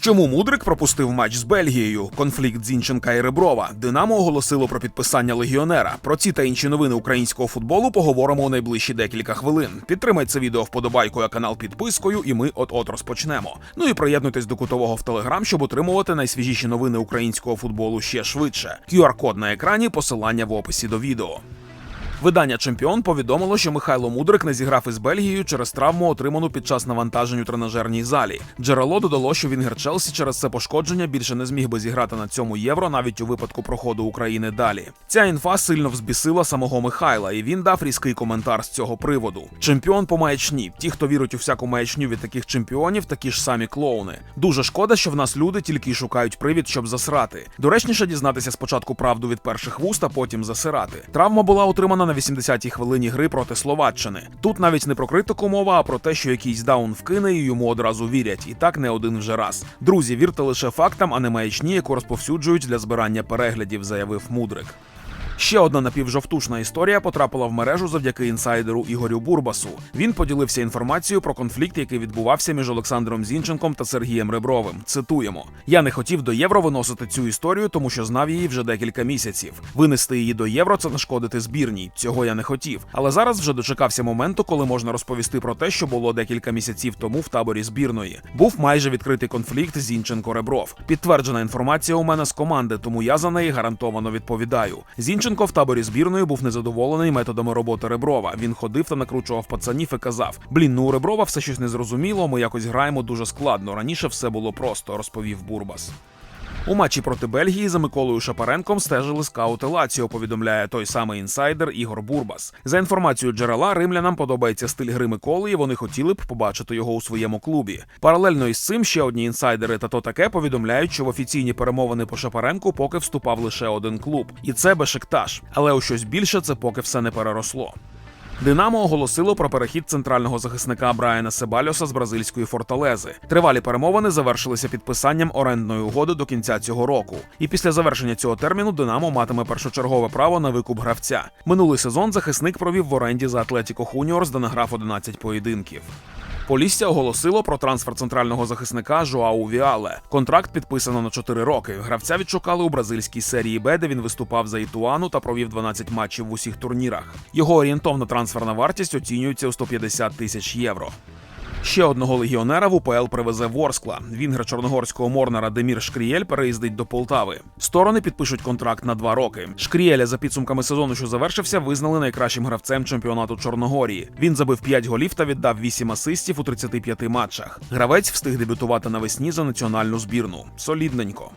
Чому Мудрик пропустив матч з Бельгією? Конфлікт Зінченка і Реброва. Динамо оголосило про підписання легіонера. Про ці та інші новини українського футболу поговоримо у найближчі декілька хвилин. Підтримай це відео вподобайкою, а канал підпискою, і ми от-от розпочнемо. Ну і приєднуйтесь до кутового в Телеграм, щоб отримувати найсвіжіші новини українського футболу ще швидше. QR-код на екрані, посилання в описі до відео. Видання Чемпіон повідомило, що Михайло Мудрик не зіграв із Бельгією через травму, отриману під час навантажень у тренажерній залі. Джерело додало, що Вінгер Челсі через це пошкодження більше не зміг би зіграти на цьому євро навіть у випадку проходу України далі. Ця інфа сильно взбісила самого Михайла, і він дав різкий коментар з цього приводу. Чемпіон по маячні. Ті, хто вірить у всяку маячню від таких чемпіонів, такі ж самі клоуни. Дуже шкода, що в нас люди тільки й шукають привід, щоб засрати. Доречніше дізнатися спочатку правду від перших вуст, а потім засирати. Травма була отримана на 80-й хвилині гри проти Словаччини. Тут навіть не про критику мова, а про те, що якийсь даун вкине і йому одразу вірять, і так не один вже раз. Друзі, вірте лише фактам, а не маячні, яку розповсюджують для збирання переглядів, заявив Мудрик. Ще одна напівжовтушна історія потрапила в мережу завдяки інсайдеру Ігорю Бурбасу. Він поділився інформацією про конфлікт, який відбувався між Олександром Зінченком та Сергієм Ребровим. Цитуємо: я не хотів до євро виносити цю історію, тому що знав її вже декілька місяців. Винести її до євро це нашкодити збірній. Цього я не хотів. Але зараз вже дочекався моменту, коли можна розповісти про те, що було декілька місяців тому в таборі збірної. Був майже відкритий конфлікт Зінченко Ребров. Підтверджена інформація у мене з команди, тому я за неї гарантовано відповідаю. Зінченко в таборі збірної був незадоволений методами роботи Реброва. Він ходив та накручував пацанів і казав: Блін, ну у Реброва все щось незрозуміло. Ми якось граємо дуже складно. Раніше все було просто, розповів Бурбас. У матчі проти Бельгії за Миколою Шапаренком стежили скаути Лаціо, повідомляє той самий інсайдер Ігор Бурбас. За інформацією джерела, римлянам подобається стиль гри Миколи, і вони хотіли б побачити його у своєму клубі. Паралельно із цим ще одні інсайдери та то таке повідомляють, що в офіційні перемовини по Шапаренку поки вступав лише один клуб, і це Бешикташ. Але у щось більше це поки все не переросло. Динамо оголосило про перехід центрального захисника Брайана Себальоса з бразильської форталези. Тривалі перемовини завершилися підписанням орендної угоди до кінця цього року. І після завершення цього терміну Динамо матиме першочергове право на викуп гравця. Минулий сезон захисник провів в оренді за Атлетіко Хуніорс, де награв 11 поєдинків. Полісся оголосило про трансфер центрального захисника Жоау Віале. Контракт підписано на 4 роки. Гравця відшукали у бразильській серії Б, де він виступав за Ітуану та провів 12 матчів в усіх турнірах. Його орієнтовна трансферна вартість оцінюється у 150 тисяч євро. Ще одного легіонера в УПЛ привезе Ворскла. Вінгер чорногорського морнера Демір Шкрієль переїздить до Полтави. Сторони підпишуть контракт на два роки. Шкрієля за підсумками сезону, що завершився, визнали найкращим гравцем чемпіонату Чорногорії. Він забив 5 голів та віддав 8 асистів у 35 матчах. Гравець встиг дебютувати навесні за національну збірну. Солідненько.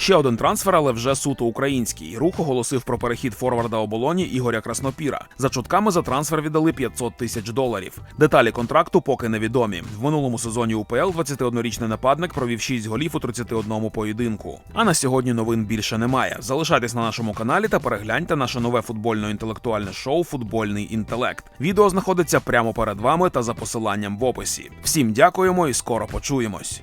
Ще один трансфер, але вже суто український. Рух оголосив про перехід форварда оболоні Ігоря Краснопіра. За чутками за трансфер віддали 500 тисяч доларів. Деталі контракту поки невідомі. В минулому сезоні УПЛ 21-річний нападник провів 6 голів у 31 поєдинку. А на сьогодні новин більше немає. Залишайтесь на нашому каналі та перегляньте наше нове футбольно-інтелектуальне шоу Футбольний інтелект. Відео знаходиться прямо перед вами та за посиланням в описі. Всім дякуємо і скоро почуємось.